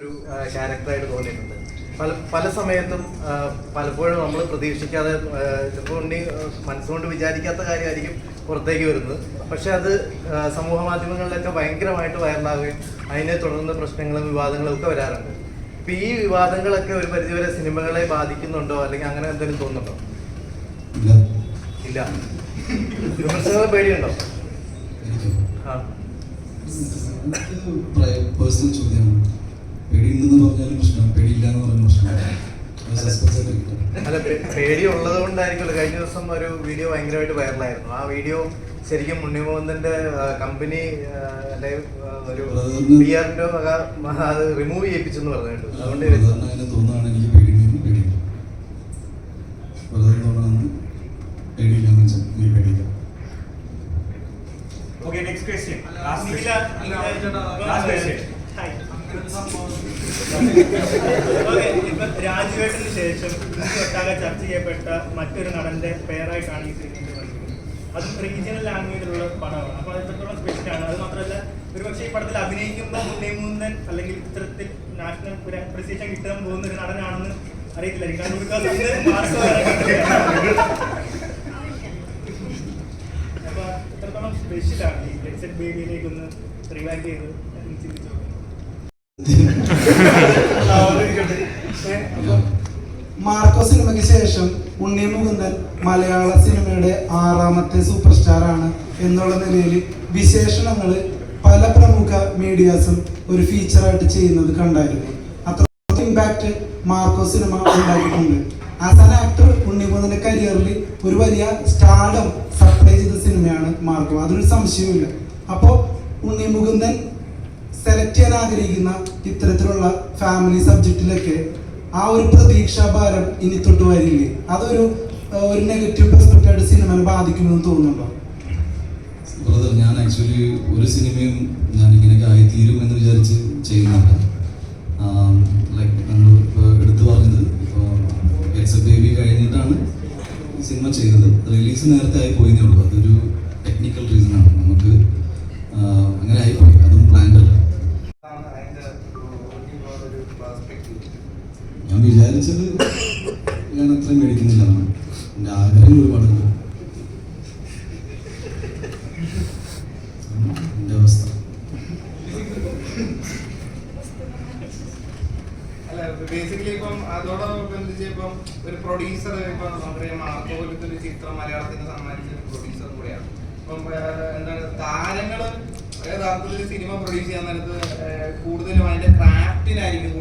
ഒരു ക്യാരക്ടറായിട്ട് തോന്നിയിട്ടുണ്ട്. പല പല സമയത്തും പലപ്പോഴും നമ്മൾ പ്രതീക്ഷിക്കാതെ ചിലപ്പോൾ ഉണ്ണി മനസ്സുകൊണ്ട് വിചാരിക്കാത്ത കാര്യമായിരിക്കും പുറത്തേക്ക് വരുന്നത്. പക്ഷെ അത് സമൂഹ മാധ്യമങ്ങളിലൊക്കെ ഭയങ്കരമായിട്ട് വൈറലാവുകയും അതിനെ തുടർന്ന് പ്രശ്നങ്ങളും വിവാദങ്ങളും ഒക്കെ വരാറുണ്ട്. ഇപ്പൊ ഈ വിവാദങ്ങളൊക്കെ ഒരു പരിധിവരെ സിനിമകളെ ബാധിക്കുന്നുണ്ടോ? അല്ലെങ്കിൽ അങ്ങനെ എന്തെങ്കിലും തോന്നുന്നുണ്ടോ? ഇല്ല. വിമർശനങ്ങൾ പേടിയുണ്ടോ? ആ. പേഴ്സണൽ ചോദ്യമാണ്. പേടിയുണ്ടെന്ന് പറഞ്ഞാലും പ്രശ്നമാണ്. പേടിയില്ല എന്ന് പറഞ്ഞാലും പ്രശ്നമാണ്. അല്ല പേടി ഉള്ളത് കൊണ്ടായിരിക്കുമല്ലോ. കഴിഞ്ഞ ദിവസം ഒരു വീഡിയോ ഭയങ്കരമായിട്ട് വൈറലായിരുന്നു. ആ വീഡിയോ ശരിക്കും ഉണ്ണിമോഹന്റെ കമ്പനി അല്ലെ ഒരു ബിയറിന്റെ വക അത് റിമൂവ് ചെയ്യിപ്പിച്ചെന്ന് പറഞ്ഞിട്ടുണ്ട്. അതുകൊണ്ട് തോന്നുകയാണ് എനിക്ക് Okay, next question. Last question. Last question. രാജുവേട്ടന് ശേഷം ഒട്ടാകെ ചർച്ച ചെയ്യപ്പെട്ട മറ്റൊരു നടന്റെ പേരായിട്ടാണ് ഈ സിനിമ അത് റീജിയണൽ ലാംഗ്വേജിലുള്ള പടമാണ്. അപ്പൊ അത് എത്രത്തോളം സ്പെഷ്യൽ ആണ്. അത് മാത്രമല്ല ഒരുപക്ഷെ ഈ പടത്തിൽ അഭിനയിക്കുമ്പോൾ ഉണ്ണിമൂന്നൻ അല്ലെങ്കിൽ ഇത്തരത്തിൽ നാഷണൽ പ്രസിഷൻ കിട്ടാൻ പോകുന്ന ഒരു നടനാണെന്ന് അറിയത്തില്ലായിരിക്കും കാരണം because മാർക്ക് വേറെ. അപ്പൊ എത്രത്തോളം സ്പെഷ്യലാണ് ഈ ലെക്സഡ് ബേബിയിലേക്ക് ഒന്ന് റിവാക്ട് ചെയ്ത് ചിന്തിച്ചു മാർക്കോ സിനിമയ്ക്ക് ശേഷം ഉണ്ണി മുകുന്ദൻ മലയാള സിനിമയുടെ ആറാമത്തെ സൂപ്പർ സ്റ്റാർ ആണ് എന്നുള്ള നിലയിൽ വിശേഷണങ്ങൾ പല പ്രമുഖ മീഡിയാസും ഒരു ഫീച്ചറായിട്ട് ചെയ്യുന്നത് കണ്ടായിരുന്നു. അത്ര ഇമ്പാക്ട് മാർക്കോ സിനിമ ഉണ്ടാക്കിയിട്ടുണ്ട്. ആസ് ആൻ ആക്ടർ ഉണ്ണി മുകുന്ദന്റെ കരിയറിൽ ഒരു വലിയ സ്റ്റാർഡം സപ്ലൈ ചെയ്ത സിനിമയാണ് മാർക്കോ. അതൊരു സംശയവുമില്ല. അപ്പോൾ ഉണ്ണി മുകുന്ദൻ സെലക്ട് ചെയ്യാൻ ആഗ്രഹിക്കുന്ന ഇത്തരത്തിലുള്ള ഫാമിലി സബ്ജക്റ്റിലൊക്കെ ആ ഒരു പ്രതീക്ഷാഭാരം ഇനി തൊട്ട് വരില്ലേ? അതൊരു ഒരു നെഗറ്റീവ് പെർസ്പെക്റ്റായിട്ട് സിനിമ ബാധിക്കുമെന്ന് തോന്നുന്നുണ്ടോ? ബ്രദർ ഞാൻ ആക്ച്വലി ഒരു സിനിമയും ഞാൻ ഇങ്ങനെയൊക്കെ തീരും എന്ന് വിചാരിച്ച് ചെയ്യുന്നുണ്ട്. ലൈക്ക് നമ്മൾ എടുത്തു പറഞ്ഞത് ഇപ്പോൾ ബേബി കഴിഞ്ഞിട്ടാണ് സിനിമ ചെയ്തത്. റിലീസ് നേരത്തെ ആയി പോയിന്നേ ഉള്ളൂ. അതൊരു ടെക്നിക്കൽ റീസൺ ആണ്. നമുക്ക് അങ്ങനെ ആയിപ്പോയി അതും പ്ലാൻഡ് അല്ല ഞാൻ വിചാരിച്ചത് ഞാൻ അത്രയും മേടിക്കുന്നില്ല എന്റെ ആഗ്രഹം ഒരുപാടുണ്ട് എന്റെ അവസ്ഥ. ബേസിക്കലി ഇപ്പം അതോടനുബന്ധിച്ച് ഒരു പ്രൊഡ്യൂസർ ഇപ്പം കൂടെയാണ്. എന്താണ് സിനിമ പ്രൊഡ്യൂസ് ചെയ്യാൻ കൂടുതലും അതിന്റെ ക്രാഫ്റ്റിനായിരിക്കും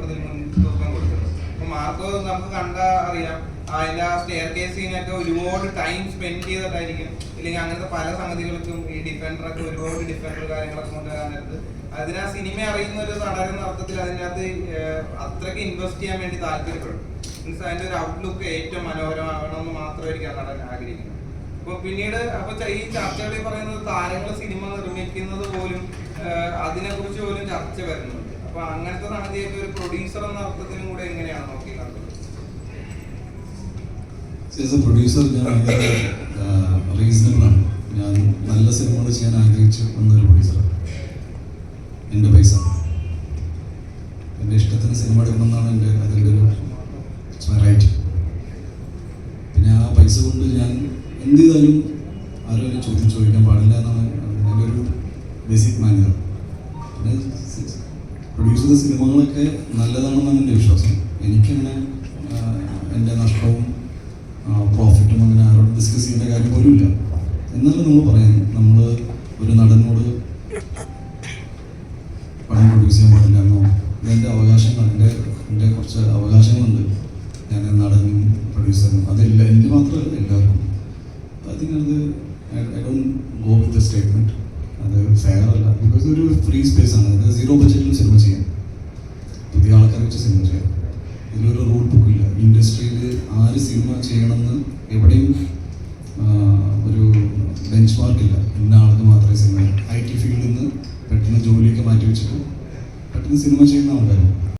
മാർക്കോ നമുക്ക് കണ്ടാ അറിയാം. അതിന്റെ ആ സ്റ്റെയർ സീനൊക്കെ ഒരുപാട് ടൈം സ്പെൻഡ് ചെയ്തിട്ടായിരിക്കും. ഇല്ലെങ്കിൽ അങ്ങനത്തെ പല സംഗതികൾക്കും ഈ ഡിഫൻഡർ ഒക്കെ ഒരുപാട് ഡിഫൻഡർ കാര്യങ്ങളൊക്കെ കൊണ്ടുവരാൻ നേരത്ത് അതിനാ സിനിമ അറിയുന്ന ഒരു നടൻ അർത്ഥത്തിൽ അതിനകത്ത് അത്രയ്ക്ക് ഇൻവെസ്റ്റ് ചെയ്യാൻ വേണ്ടി താല്പര്യപ്പെടും. മീൻസ് അതിന്റെ ഒരു ഔട്ട്ലുക്ക് ഏറ്റവും മനോഹരമാകണമെന്ന് മാത്രമായിരിക്കും ആ നടൻ ആഗ്രഹിക്കുന്നത്. അപ്പൊ പിന്നീട് അപ്പൊ ഈ ചർച്ചകളിൽ പറയുന്നത് താരങ്ങൾ സിനിമ നിർമ്മിക്കുന്നത് പോലും അതിനെ കുറിച്ച് പോലും ചർച്ച വരുന്നുണ്ട്. അപ്പൊ അങ്ങനത്തെ സംഗതിയൊക്കെ ഒരു പ്രൊഡ്യൂസർ എന്ന അർത്ഥത്തിലും കൂടെ എങ്ങനെയാണ് നോക്കി കണ്ടത് ആസ് എ പ്രൊഡ്യൂസർ ഞാൻ ഭയങ്കര റീസണബിൾ ആണ്. ഞാൻ നല്ല സിനിമകൾ ചെയ്യാൻ ആഗ്രഹിച്ചു വന്നൊരു പ്രൊഡ്യൂസറാണ് എന്റെ പൈസ. എന്റെ ഇഷ്ടത്തിന് സിനിമ എടുക്കണമെന്നാണ് എന്റെ അതിന്റെ ഒരു റൈറ്റ് പിന്നെ ആ പൈസ കൊണ്ട് ഞാൻ എന്ത് ചെയ്താലും ആരും എന്നെ ചോദ്യം ചോദിക്കാൻ പാടില്ല എന്നാണ് എന്റെ ഒരു ബേസിക് മാനേജർ പിന്നെ പ്രൊഡ്യൂസ് ചെയ്ത സിനിമകളൊക്കെ നല്ലതാണെന്നാണ് എന്റെ വിശ്വാസം. എനിക്കങ്ങനെ എന്റെ നഷ്ടവും പ്രോഫിറ്റും അങ്ങനെ ആരോടും ഡിസ്കസ് ചെയ്യേണ്ട കാര്യം പോലും ഇല്ല എന്നാലും നമ്മൾ പറയാം നമ്മൾ ഒരു നടനോട് പണം പ്രൊഡ്യൂസ് ചെയ്യാൻ പാടില്ല എന്നോ എന്റെ അവകാശങ്ങൾ എന്റെ എന്റെ കുറച്ച് അവകാശങ്ങളുണ്ട്. ഞാൻ നടനും പ്രൊഡ്യൂസറും അതില്ല എന്റെ മാത്രമല്ല എല്ലാവർക്കും. I I don't go with the statement അത് ഫെയർ അല്ല. ബിക്കോസ് ഒരു ഫ്രീ സ്പേസ് ആണ്. അത് സീറോ ബഡ്ജറ്റിലും സിനിമ ചെയ്യണമെന്ന് എവിടെയും ഒരു ബെഞ്ച് മാർക്ക് ഇല്ല. ഇന്ന ആൾക്ക് മാത്രമേ സിനിമ ഐ ടി ഫീൽഡിൽ നിന്ന് പെട്ടെന്ന് ജോലിയൊക്കെ മാറ്റി വെച്ചിട്ട് പെട്ടെന്ന് സിനിമ ചെയ്യുന്ന ആൾക്കാരും